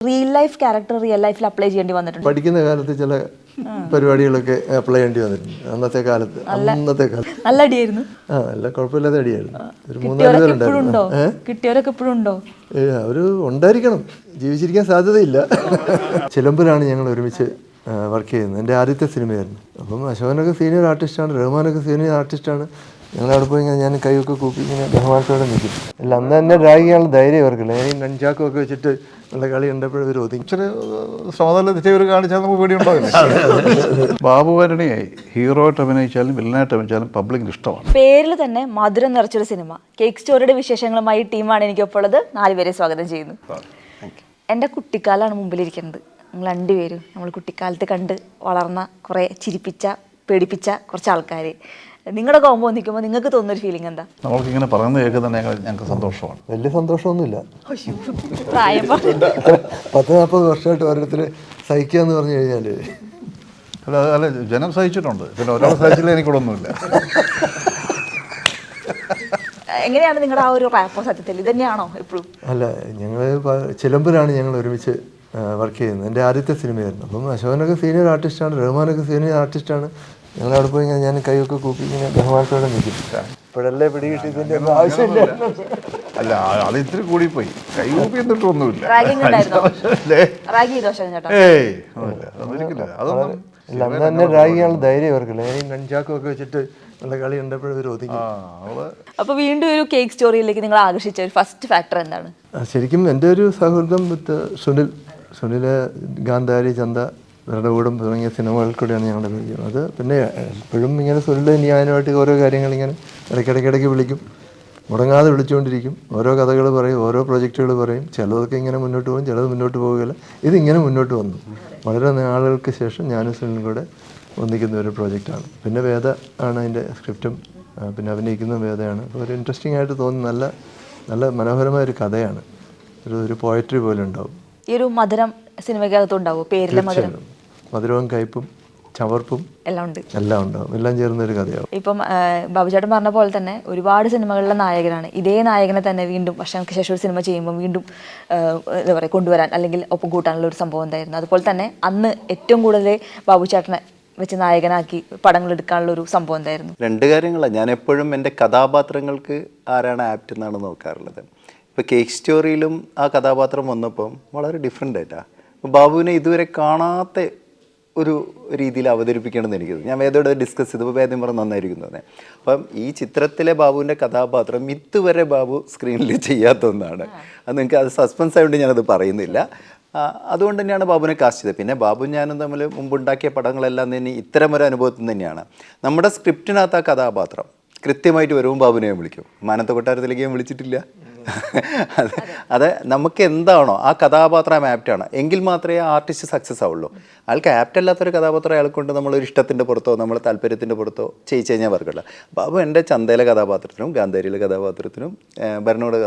Real life character real ലൈഫിൽ apply ചെയ്യേണ്ടി വന്നിട്ടുണ്ട്. പഠിക്കുന്ന കാലത്ത് ചില പരിപാടികളൊക്കെ അപ്ലൈ ചെയ്യേണ്ടി വന്നിട്ടുണ്ട്. അന്നത്തെ കാലത്ത് അന്നത്തെ കാലത്ത്. നല്ല അടിയായിരുന്നു. ആ നല്ല കുഴപ്പമില്ലാത്ത അടിയായിരുന്നു. ഒരു മൂന്നാൽ പേരുണ്ടായിരുന്നു കിട്ടിയവരൊക്കെ ഇപ്പോഴും ഉണ്ടോ ഏ, അവർ ഉണ്ടായിരിക്കണം. ജീവിച്ചിരിക്കാൻ സാധ്യതയില്ല. ചിലമ്പിലാണ് ഞങ്ങൾ ഒരുമിച്ച് വർക്ക് ചെയ്യുന്നത്. എന്റെ ആദ്യത്തെ സിനിമയായിരുന്നു. അപ്പം അശോകനൊക്കെ സീനിയർ ആർട്ടിസ്റ്റാണ് റഹ്മാനൊക്കെ സീനിയർ ആർട്ടിസ്റ്റാണ് ഞങ്ങൾ അവിടെ പോയി ഇങ്ങനെ ഞാൻ കൈയൊക്കെ കൂപ്പി ഇങ്ങനെ ബഹുമാനത്തോടെ നിൽക്കും. അല്ല അന്ന് തന്നെ ഡ്രാഗ് ചെയ്യാനുള്ള ധൈര്യം അവർക്കില്ല ഞാൻ കഞ്ചാക്കും നഞ്ചാക്കും ഒക്കെ വെച്ചിട്ട് നല്ല കളി കണ്ടപ്പോഴും ഒരു ഒതുങ്ങി ഇച്ചിരി സമതല തെറ്റിയവർ കാണിച്ചാൽ നമുക്ക് പേടിയുണ്ടാവില്ല ബാബു വരണിയായി ഹീറോ ആയിട്ട് അഭിനയിച്ചാലും വില്ലനായിട്ട് അഭിനയിച്ചാലും പബ്ലിക്കിന് ഇഷ്ടമാണ്. പേരിൽ തന്നെ മധുരം നിറച്ചൊരു സിനിമ. കേക്ക് സ്റ്റോറിയുടെ വിശേഷങ്ങളുമായി ടീമാണ് എനിക്കൊപ്പം ഉള്ളത് നാലുപേരെ സ്വാഗതം ചെയ്യുന്നു. എന്റെ കുട്ടിക്കാലാണ് മുമ്പിലിരിക്കുന്നത്. നിങ്ങൾ രണ്ടുപേരും. നമ്മൾ കുട്ടിക്കാലത്ത് കണ്ട് വളർന്ന കുറേ ചിരിപ്പിച്ച പേടിപ്പിച്ച കുറച്ച് ആൾക്കാർ നിങ്ങളുടെ കോമ്പോ നിൽക്കുമ്പോൾ നിങ്ങൾക്ക് തോന്നുന്നൊരു ഫീലിംഗ് എന്താ? നമ്മൾക്കിങ്ങനെ പറയുന്നത് കേൾക്കുക തന്നെ ഞങ്ങൾക്ക് സന്തോഷമാണ്. വലിയ സന്തോഷമൊന്നുമില്ല. പ്രായം. പത്ത് നാൽപ്പത് വർഷമായിട്ട് ഓരോരുത്തർ സഹിക്കുക എന്ന് പറഞ്ഞു കഴിഞ്ഞാൽ അല്ല അല്ല ജനം സഹിച്ചിട്ടുണ്ട്. പിന്നെ ഒരാൾ സഹിച്ചില്ല എനിക്കിവിടൊന്നുമില്ല എങ്ങനെയാണ് നിങ്ങളുടെ ആ ഒരു റാപ്പോ സത്യത്തിൽ? ഇതന്നെയാണോ എപ്പോഴും അല്ല ഞങ്ങൾ ചിലമ്പിലാണ് ഞങ്ങൾ ഒരുമിച്ച് വർക്ക് ചെയ്യുന്നത്. എന്റെ ആദ്യത്തെ സിനിമയായിരുന്നു. അപ്പം അശോകനൊക്കെ സീനിയർ ആർട്ടിസ്റ്റാണ് റഹ്മാനൊക്കെ സീനിയർ ആർട്ടിസ്റ്റാണ് ഞങ്ങൾ അവിടെ പോയി ഞാൻ കൈയൊക്കെ കൂപ്പി ഇങ്ങനെ ബഹുമാനത്തോടെ നിൽക്കും. ഇപ്പോഴല്ലേ ഒന്നും ആവശ്യമില്ല. അല്ല അത് ഇത്തിരി കൂടിപ്പോയി. കൈകൂപ്പി എന്നിട്ടൊന്നുമില്ല കൂപ്പി ഉണ്ടായിരുന്നോ? അല്ലേ റാഗി ചെയ്തോ അശോകൻ ചേട്ടാ ഏയ് അതൊരിക്കലും അതൊന്നും അല്ല അന്ന് തന്നെ റാഗിയാണ് ധൈര്യം അവർക്കില്ല ഞാൻ കഞ്ചാക്കും ഒക്കെ വെച്ചിട്ട് ഉള്ള കളി കണ്ടപ്പോഴും ഒതുങ്ങി. അപ്പോൾ വീണ്ടും ഒരു കേക്ക് സ്റ്റോറിയിലേക്ക് നിങ്ങൾ ആകർഷിച്ച ഒരു ഫസ്റ്റ് ഫാക്ടർ എന്താണ്? ശരിക്കും എന്റെ ഒരു സൗഹൃദം വിത്ത് സുനിൽ. സുനിൽ ഗാന്ധാരി ചന്ത ഭരണകൂടം തുടങ്ങിയ സിനിമകളിൽ കൂടെയാണ് ഞങ്ങളുടെ പരിചയം അത് പിന്നെ എപ്പോഴും ഇങ്ങനെ സുനിൽ ന്യായമായിട്ട് ഓരോ കാര്യങ്ങൾ ഇങ്ങനെ ഇടയ്ക്കിടയ്ക്കിടയ്ക്ക് വിളിക്കും. മുടങ്ങാതെ വിളിച്ചുകൊണ്ടിരിക്കും. ഓരോ കഥകൾ പറയും ഓരോ പ്രൊജക്റ്റുകൾ പറയും. ചിലതൊക്കെ ഇങ്ങനെ മുന്നോട്ട് പോകും ചിലത് മുന്നോട്ട് പോവുകയില്ല. ഇതിങ്ങനെ മുന്നോട്ട് വന്നു. വളരെ നാളുകൾക്ക് ശേഷം ഞാനും സുനിലും കൂടെ ഒന്നിക്കുന്ന ഒരു പ്രോജക്റ്റാണ്. പിന്നെ വേദ ആണ് അതിന്റെ സ്ക്രിപ്റ്റും പിന്നെ അഭിനയിക്കുന്ന വേദയാണ്. അപ്പോൾ ഒരു ഇൻട്രസ്റ്റിംഗ് ആയിട്ട് തോന്നുന്ന നല്ല നല്ല മനോഹരമായ ഒരു കഥയാണ്. ഒരു ഒരു പോയട്രി പോലെ ഉണ്ടാവും. ഈ ഒരു മധുരം സിനിമയ്ക്കകത്തുണ്ടാവും? പേരിലെ മധുരം. മധുരവും കയ്പും ചവർപ്പും എല്ലാം ഉണ്ട്. എല്ലാം ഉണ്ടാവും എല്ലാം ചേർന്ന ഒരു കഥയാവും. ഇപ്പം ബാബുചേട്ടൻ പറഞ്ഞ പോലെ തന്നെ ഒരുപാട് സിനിമകളിലെ നായകനാണ്. ഇതേ നായകനെ തന്നെ വീണ്ടും വർഷങ്ങൾക്ക് ശേഷം ഒരു സിനിമ ചെയ്യുമ്പോൾ വീണ്ടും എന്താ പറയുക കൊണ്ടുവരാൻ അല്ലെങ്കിൽ ഒപ്പം കൂട്ടാനുള്ള ഒരു സംഭവം എന്തായിരുന്നു. അതുപോലെ തന്നെ അന്ന് ഏറ്റവും കൂടുതൽ ബാബുചേട്ടനെ വെച്ച് നായകനാക്കി പടങ്ങൾ എടുക്കാനുള്ള ഒരു സംഭവം എന്തായിരുന്നു? രണ്ട് കാര്യങ്ങളാണ്. ഞാൻ എപ്പോഴും എന്റെ കഥാപാത്രങ്ങൾക്ക് ആരാണ് ആപ്റ്റ് എന്നാണ് നോക്കാറുള്ളത്. ഇപ്പോൾ കേക്ക് സ്റ്റോറിയിലും ആ കഥാപാത്രം വന്നപ്പം വളരെ ഡിഫറെന്റ് ആയിട്ടാണ്. ബാബുവിനെ ഇതുവരെ കാണാത്ത ഒരു രീതിയിൽ അവതരിപ്പിക്കണമെന്ന് എനിക്ക്. ഞാൻ വേദയോട് ഡിസ്കസ് ചെയ്തപ്പോൾ വേദം പറഞ്ഞ് നന്നായിരിക്കുന്നു തന്നെ അപ്പം ഈ ചിത്രത്തിലെ ബാബുവിന്റെ കഥാപാത്രം ഇതുവരെ ബാബു സ്ക്രീനിൽ ചെയ്യാത്ത ഒന്നാണ്. അത് നിങ്ങൾക്ക് അത് സസ്പെൻസ് ആയതുകൊണ്ട് ഞാനത് പറയുന്നില്ല. അതുകൊണ്ട് തന്നെയാണ് ബാബുവിനെ കാസ്റ്റ് ചെയ്തത്. പിന്നെ ബാബു ഞാനും തമ്മിൽ മുമ്പുണ്ടാക്കിയ പടങ്ങളെല്ലാം തന്നെ ഇത്തരം ഒരു അനുഭവത്തിൽ തന്നെയാണ്. നമ്മുടെ സ്ക്രിപ്റ്റിനകത്ത് ആ കഥാപാത്രം കൃത്യമായിട്ട് വരുമ്പോൾ ബാബുവിനെ വിളിക്കും. മാനത്ത കൊട്ടാരത്തിലേക്ക് ഞാൻ വിളിച്ചിട്ടില്ല. അത് അത് നമുക്ക് എന്താണോ ആ കഥാപാത്രം ആപ്റ്റാണ്. എങ്കിൽ മാത്രമേ ആർട്ടിസ്റ്റ് സക്സസ് ആവുള്ളൂ. അയാൾക്ക് ആപ്റ്റ് അല്ലാത്തൊരു കഥാപാത്രം അയാൾ കൊണ്ട് നമ്മളൊരു ഇഷ്ടത്തിന്റെ പുറത്തോ നമ്മൾ താല്പര്യത്തിന്റെ പുറത്തോ ചെയ്യിച്ചു കഴിഞ്ഞാൽ വർക്കുള്ള ബാബു എന്റെ ചന്തയിലെ കഥാപാത്രത്തിനും ഗാന്ധേരിയിലെ കഥാപാത്രത്തിനും ഭരണോട്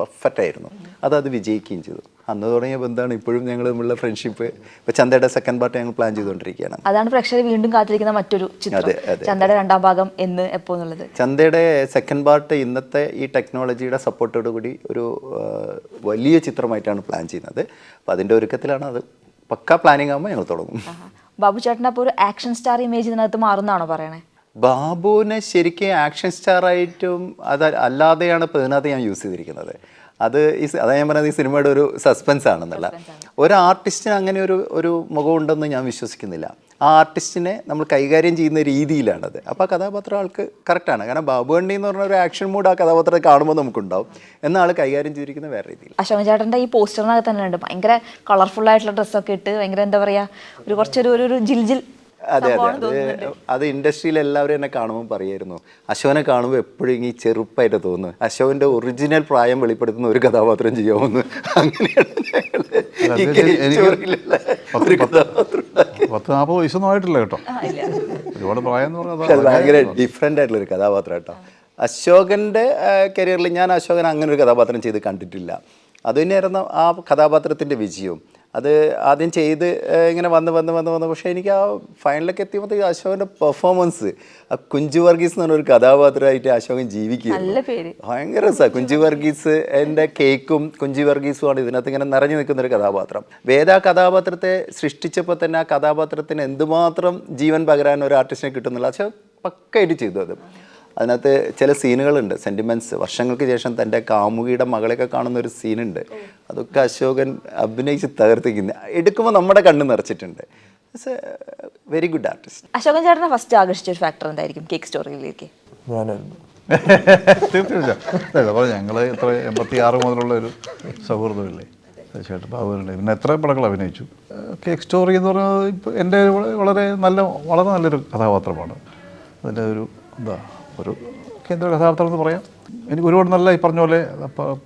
പെർഫെക്റ്റ് ആയിരുന്നു. അത് അത് വിജയിക്കുകയും ചെയ്തു. അന്ന് തുടങ്ങിയ ബന്ധമാണ് ഇപ്പോഴും ഞങ്ങൾ തമ്മിലുള്ള ഫ്രണ്ട്ഷിപ്പ് ഇപ്പൊ ചന്തയുടെ സെക്കൻഡ് പാർട്ട് ഞങ്ങൾ പ്ലാൻ ചെയ്തുകൊണ്ടിരിക്കുകയാണ്. അതാണ് പ്രേക്ഷകർ വീണ്ടും കാത്തിരിക്കുന്ന മറ്റൊരു ചിത്രം. ചന്തയുടെ രണ്ടാം ഭാഗം എന്ന് എപ്പോ എന്നുള്ളത്. ചന്തയുടെ സെക്കൻഡ് പാർട്ട് ഇന്നത്തെ ഈ ടെക്നോളജിയുടെ സപ്പോർട്ടോട് കൂടി ഒരു വലിയ ചിത്രമായിട്ടാണ് പ്ലാൻ ചെയ്യുന്നത്. അപ്പോൾ അതിന്റെ ഒരുക്കത്തിലാണ് അത്. പക്ക പ്ലാനിങ് ആകുമ്പോൾ ഞങ്ങൾ തുടങ്ങും. ബാബു ചേട്ടനപ്പോൾ ഒരു ആക്ഷൻ സ്റ്റാർ ഇമേജ് ഇതിനകത്ത് മാറുന്നതാണോ പറയണേ? ബാബുവിനെ ശരിക്കും ആക്ഷൻ സ്റ്റാറായിട്ടും അത് അല്ലാതെയാണ് ഇപ്പോൾ ഇതിനകത്ത് ഞാൻ യൂസ് ചെയ്തിരിക്കുന്നത്. അത് ഈ അതാണ് അതാ ഞാൻ പറഞ്ഞത് ഈ സിനിമയുടെ ഒരു സസ്പെൻസ് ആണെന്നുള്ള. ഒരു ആർട്ടിസ്റ്റിന് അങ്ങനെ ഒരു ഒരു മുഖം ഉണ്ടെന്ന് ഞാൻ വിശ്വസിക്കുന്നില്ല. ആ ആർട്ടിസ്റ്റിനെ നമ്മൾ കൈകാര്യം ചെയ്യുന്ന രീതിയിലാണത്. അപ്പോൾ ആ കഥാപാത്രം ആൾക്ക് കറക്റ്റാണ് കാരണം ബാബു വണ്ടി എന്ന് പറഞ്ഞ ഒരു ആക്ഷൻ മൂഡ് ആ കഥാപാത്രത്തെ കാണുമ്പോൾ നമുക്കുണ്ടാവും. എന്നാൽ ആൾ കൈകാര്യം ചെയ്തിരിക്കുന്ന വേറെ രീതിയിൽ. അശോക് ചേട്ടന്റെ ഈ പോസ്റ്ററിനകത്ത് തന്നെ ഉണ്ട്. ഭയങ്കര കളർഫുൾ ആയിട്ടുള്ള ഡ്രസ്സൊക്കെ ഇട്ട് ഭയങ്കര എന്താ പറയുക ഒരു കുറച്ചൊരു ഒരു ഒരു ജിൽ ജിൽ അതെ അതെ. അത് ഇൻഡസ്ട്രിയിൽ എല്ലാവരും എന്നെ കാണുമ്പോൾ പറയായിരുന്നു. അശോനെ കാണുമ്പോൾ എപ്പോഴും ഈ ചെറുപ്പായിട്ട് തോന്നുന്നു അശോകന്റെ ഒറിജിനൽ പ്രായം വെളിപ്പെടുത്തുന്ന ഒരു കഥാപാത്രം ചെയ്യാമെന്ന്. അങ്ങനെയാണ്. പത്ത് നാൽപ്പത് വയസ്സൊന്നും ആയിട്ടില്ല കേട്ടോ. ഒരുപാട് പ്രായം എന്ന് പറഞ്ഞാൽ ഭയങ്കര ഡിഫറെന്റ് ആയിട്ടുള്ള ഒരു കഥാപാത്രം കേട്ടോ. അശോകന്റെ കരിയറിൽ ഞാൻ അശോകൻ അങ്ങനെ ഒരു കഥാപാത്രം ചെയ്ത് കണ്ടിട്ടില്ല. അത് തന്നെയായിരുന്നു ആ കഥാപാത്രത്തിന്റെ വിജയവും. അത് ആദ്യം ചെയ്ത് ഇങ്ങനെ വന്ന് വന്ന് വന്ന് വന്ന്. പക്ഷേ എനിക്ക് ആ ഫൈനലൊക്കെ എത്തിയപ്പോഴത്തേക്ക് അശോകന്റെ പെർഫോമൻസ് ആ കുഞ്ചു വർഗീസ് എന്ന് പറഞ്ഞൊരു കഥാപാത്രമായിട്ട് അശോകൻ ജീവിക്കുക ഭയങ്കര രസമാണ് കുഞ്ചു വർഗീസ്. എന്റെ കേക്കും കുഞ്ചു വർഗീസുമാണ് ഇതിനകത്ത് ഇങ്ങനെ നിറഞ്ഞു നിൽക്കുന്ന ഒരു കഥാപാത്രം. വേദ കഥാപാത്രത്തെ സൃഷ്ടിച്ചപ്പോൾ തന്നെ ആ കഥാപാത്രത്തിന് എന്തുമാത്രം ജീവൻ പകരാൻ ഒരു ആർട്ടിസ്റ്റിനെ കിട്ടുന്നില്ല. പക്ഷെ പക്കയായിട്ട് ചെയ്തു അത്. അതിനകത്ത് ചില സീനുകളുണ്ട് സെന്റിമെന്റ്സ് വർഷങ്ങൾക്ക് ശേഷം തന്റെ കാമുകിയുടെ മകളെയൊക്കെ കാണുന്ന ഒരു സീനുണ്ട്. അതൊക്കെ അശോകൻ അഭിനയിച്ച് തകർത്തിക്കുന്നു എടുക്കുമ്പോൾ നമ്മുടെ കണ്ണ് നിറച്ചിട്ടുണ്ട്. വെരി ഗുഡ് ആർട്ടിസ്റ്റ് അശോകൻ ചേട്ടനെ ഫസ്റ്റ് ആകർഷിച്ച ഒരു ഫാക്ടർ എന്തായിരിക്കും കേക്ക് സ്റ്റോറിയിലേക്ക് ഞാനായിരുന്നു തീർച്ചയായിട്ടും. അപ്പോൾ ഞങ്ങൾ എത്ര എൺപത്തി ആറ് മുതലുള്ള ഒരു സൗഹൃദമില്ലേ? തീർച്ചയായിട്ടും ബാബുവിനുണ്ട് പിന്നെ എത്ര പടങ്ങൾ അഭിനയിച്ചു? കേക്ക് സ്റ്റോറി എന്ന് പറഞ്ഞാൽ ഇപ്പോൾ എന്റെ വളരെ നല്ല വളരെ നല്ലൊരു കഥാപാത്രമാണ്. അതിന്റെ ഒരു എന്താ ഒരു കേന്ദ്ര കഥാപാത്രം എന്ന് പറയാം. എനിക്ക് ഒരുപാട് നല്ല ഈ പറഞ്ഞ പോലെ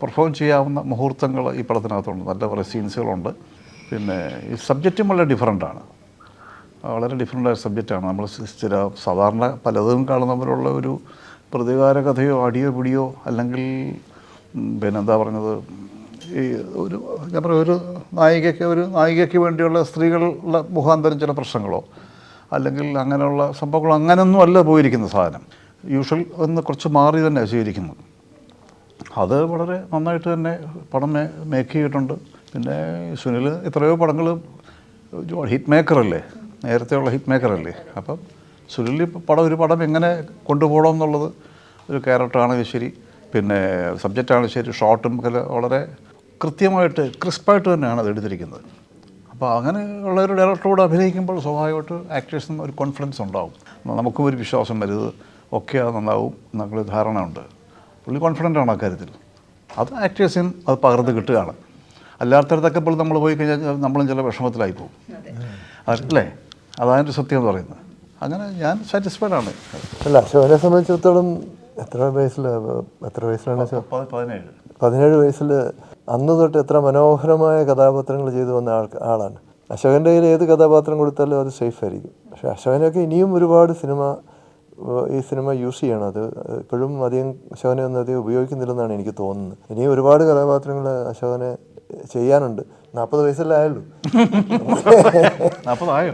പെർഫോം ചെയ്യാവുന്ന മുഹൂർത്തങ്ങൾ ഈ പടത്തിനകത്തുണ്ട്. നല്ല കുറേ സീൻസുകളുണ്ട് പിന്നെ ഈ സബ്ജക്റ്റും വളരെ ഡിഫറെന്റാണ് വളരെ ഡിഫറെന്റ് ആയ സബ്ജക്റ്റാണ് നമ്മൾ സ്ഥിര സാധാരണ പലതും കാണുന്നവരുള്ള ഒരു പ്രതികാര കഥയോ അടിയോ പിടിയോ അല്ലെങ്കിൽ പിന്നെ എന്താ പറഞ്ഞത് ഈ ഒരു ഞാൻ പറയുക ഒരു നായികയ്ക്ക് ഒരു നായികയ്ക്ക് വേണ്ടിയുള്ള സ്ത്രീകളുടെ മുഖാന്തരം ചില പ്രശ്നങ്ങളോ അല്ലെങ്കിൽ അങ്ങനെയുള്ള സംഭവങ്ങളോ അങ്ങനെയൊന്നും അല്ല പോയിരിക്കുന്ന സാധനം. യൂഷ്വൽ ഒന്ന് കുറച്ച് മാറി തന്നെ സ്വീകരിക്കുന്നത്. അത് വളരെ നന്നായിട്ട് തന്നെ പടം മേക്ക് ചെയ്തിട്ടുണ്ട്. പിന്നെ സുനിൽ എത്രയോ പടങ്ങൾ ഹിറ്റ് മേക്കറല്ലേ നേരത്തെയുള്ള ഹിറ്റ് മേക്കറല്ലേ അപ്പം സുനിൽ പടം ഒരു പടം എങ്ങനെ കൊണ്ടുപോകണം എന്നുള്ളത് ഒരു ക്യാരക്ടറാണ് ശരി. പിന്നെ സബ്ജക്റ്റാണ് ശരി. ഷോർട്ടും ഒക്കെ വളരെ കൃത്യമായിട്ട് ക്രിസ്പായിട്ട് തന്നെയാണ് അത് എടുത്തിരിക്കുന്നത്. അപ്പോൾ അങ്ങനെ ഉള്ള ഒരു ഡയറക്ടറോട് അഭിനയിക്കുമ്പോൾ സ്വാഭാവികമായിട്ട് ആക്ടേഴ്സിനും ഒരു കോൺഫിഡൻസ് ഉണ്ടാകും നമുക്കും ഒരു വിശ്വാസം വരുത് ഒക്കെ അത് നന്നാവും എന്നൊരു ധാരണ ഉണ്ട് പുള്ളി കോൺഫിഡന്റ് ആണ് അക്കാര്യത്തിൽ അത് ആക്ടേഴ്സിനും അത് പകർന്ന് കിട്ടുകയാണ്. അല്ലാത്തടത്തൊക്കെ ഇപ്പോൾ നമ്മൾ പോയി കഴിഞ്ഞാൽ നമ്മളും ചില വിഷമത്തിലായി പോകും. അല്ലേ? അതാണ് സത്യം എന്ന് പറയുന്നത്. അങ്ങനെ ഞാൻ സാറ്റിസ്ഫൈഡ് ആണ്. അല്ല അശോകനെ സംബന്ധിച്ചിടത്തോളം എത്ര വയസ്സിൽ എത്ര വയസ്സിലാണ് പതിനേഴ്. പതിനേഴ് വയസ്സിൽ അന്ന് തൊട്ട് എത്ര മനോഹരമായ കഥാപാത്രങ്ങൾ ചെയ്തു വന്ന ആൾ ആളാണ്. അശോകന്റെ കയ്യിൽ ഏത് കഥാപാത്രം കൊടുത്താലും അത് സേഫ് ആയിരിക്കും. പക്ഷേ അശോകനൊക്കെ ഇനിയും ഒരുപാട് സിനിമ ഈ സിനിമ യൂസ് ചെയ്യണം. അത് ഇപ്പോഴും അധികം അശോകനെ ഒന്നും അധികം ഉപയോഗിക്കുന്നില്ലെന്നാണ് എനിക്ക് തോന്നുന്നത്. ഇനി ഒരുപാട് കഥാപാത്രങ്ങൾ അശോകനെ ചെയ്യാനുണ്ട്. നാൽപ്പത് വയസ്സല്ലേ ആയുള്ളൂ. നാൽപ്പതായോ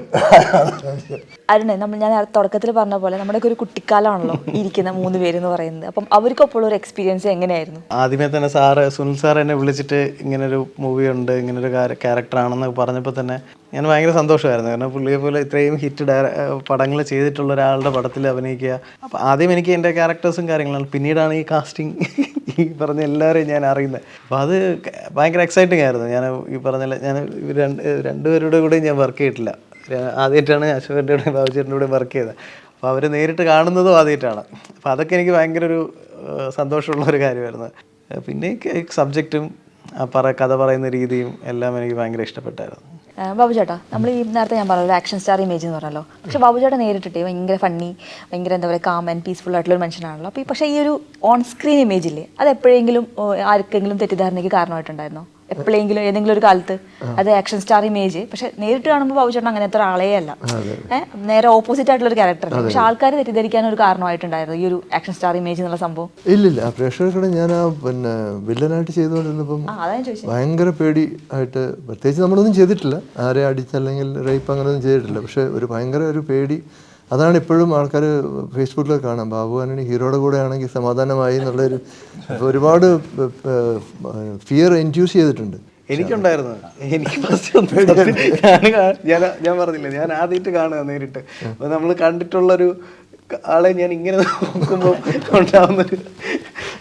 അരുണേ നമ്മൾ ഞാൻ തുടക്കത്തിൽ പറഞ്ഞ പോലെ നമ്മുടെ ഒരു കുട്ടിക്കാലമാണല്ലോ ഇരിക്കുന്ന മൂന്ന് പേര് എന്ന് പറയുന്നത്. അപ്പം അവർക്കൊപ്പോൾ ഒരു എക്സ്പീരിയൻസ് എങ്ങനെയായിരുന്നു? ആദ്യമേ തന്നെ സാറ് സുനിൽ സാർ എന്നെ വിളിച്ചിട്ട് ഇങ്ങനെ ഒരു മൂവി ഉണ്ട് ഇങ്ങനെ ഇങ്ങനൊരു ക്യാരക്ടറാണെന്ന് പറഞ്ഞപ്പോൾ തന്നെ ഞാൻ ഭയങ്കര സന്തോഷമായിരുന്നു. കാരണം പുള്ളിയെ പോലെ ഇത്രയും ഹിറ്റ് ഡയറ പടങ്ങൾ ചെയ്തിട്ടുള്ള ഒരാളുടെ പടത്തിൽ അഭിനയിക്കുക. അപ്പോൾ ആദ്യം എനിക്ക് എന്റെ ക്യാരക്ടേഴ്സും കാര്യങ്ങളാണ്. പിന്നീടാണ് ഈ കാസ്റ്റിംഗ് ഈ പറഞ്ഞ എല്ലാവരെയും ഞാൻ അറിയുന്നത്. അപ്പോൾ അത് ഭയങ്കര എക്സൈറ്റിംഗ് ആയിരുന്നു. ഞാൻ ഈ പറഞ്ഞ ഞാൻ രണ്ട് രണ്ടുപേരുടെ കൂടെ ഞാൻ വർക്ക് ചെയ്തിട്ടില്ല. ആദ്യമായിട്ടാണ് അശോകന്റെ കൂടെ ബാബുചേട്ടന്റെ കൂടെ വർക്ക് ചെയ്തത്. അപ്പോൾ അവർ നേരിട്ട് കാണുന്നതും ആദ്യമായിട്ടാണ്. അപ്പോൾ അതൊക്കെ എനിക്ക് ഭയങ്കര ഒരു സന്തോഷമുള്ള ഒരു കാര്യമായിരുന്നു പിന്നെ സബ്ജക്റ്റും ആ പറ കഥ പറയുന്ന രീതിയും എല്ലാം എനിക്ക് ഭയങ്കര ഇഷ്ടപ്പെട്ടായിരുന്നു. ബാബു ചേട്ടാ നമ്മൾ ഈ നേരത്തെ ഞാൻ പറഞ്ഞല്ലോ ആക്ഷൻ സ്റ്റാർ ഇമേജ് എന്ന് പറഞ്ഞല്ലോ. പക്ഷെ ബാബു ചേട്ടാ നേരിട്ടിട്ടേ ഭയങ്കര ഫണ്ണി ഭയങ്കര എന്താ പറയുക കാം ആൻഡ് പീസ്ഫുൾ ആയിട്ടുള്ള ഒരു മനുഷ്യനാണല്ലോ. അപ്പോൾ പക്ഷേ ഈ ഒരു ഓൺ സ്ക്രീൻ ഇമേജ് ഇല്ലേ അത് എപ്പോഴെങ്കിലും ആർക്കെങ്കിലും തെറ്റിദ്ധാരണയ്ക്ക് കാരണമായിട്ടുണ്ടായിരുന്നോ? എപ്പോഴെങ്കിലും ഏതെങ്കിലും ഒരു കാലത്ത് അത് ആക്ഷൻ സ്റ്റാർ ഇമേജ് പക്ഷെ നേരിട്ട് കാണുമ്പോൾ ബാബു ചേട്ടൻ അങ്ങനെ അത്ര ആളേ അല്ല നേരെ ഓപ്പോസിറ്റ് ആയിട്ടുള്ള ഒരു ക്യാരക്ടർ പക്ഷെ ആൾക്കാർ തെറ്റിദ്ധരിക്കാൻ ഒരു കാരണമായിട്ടുണ്ടായിരുന്നു ഈ ഒരു ആക്ഷൻ സ്റ്റാർ ഇമേജ് എന്നുള്ള സംഭവം. ഇല്ലില്ല പ്രേക്ഷകരുടെ ഞാൻ ആ പിന്നെ വില്ലനായിട്ട് ചെയ്തുകൊണ്ടിരുന്നപ്പം ഭയങ്കര പേടി ആയിട്ട് പ്രത്യേകിച്ച് നമ്മളൊന്നും ചെയ്തിട്ടില്ല. ആരെ അടിച്ചല്ലെങ്കിൽ റേപ്പ് അങ്ങനെ ഒന്നും ചെയ്തിട്ടില്ല. പക്ഷെ ഒരു ഭയങ്കര ഒരു പേടി അതാണ് ഇപ്പോഴും ആൾക്കാർ ഫേസ്ബുക്കിലൊക്കെ കാണാം. ബാബു ആന്റണി ഹീറോയുടെ കൂടെ ആണെങ്കിൽ സമാധാനമായി എന്നുള്ളൊരു ഒരുപാട് ഫിയർ ഇൻഡ്യൂസ് ചെയ്തിട്ടുണ്ട്. എനിക്കുണ്ടായിരുന്നു. എനിക്ക് ഫസ്റ്റ് ഞാൻ ഞാൻ പറഞ്ഞില്ല ഞാൻ ആദ്യമായിട്ട് കാണുക നേരിട്ട്. നമ്മൾ കണ്ടിട്ടുള്ളൊരു ആളെ ഞാൻ ഇങ്ങനെ നോക്കുമ്പോൾ ഉണ്ടാവുന്നൊരു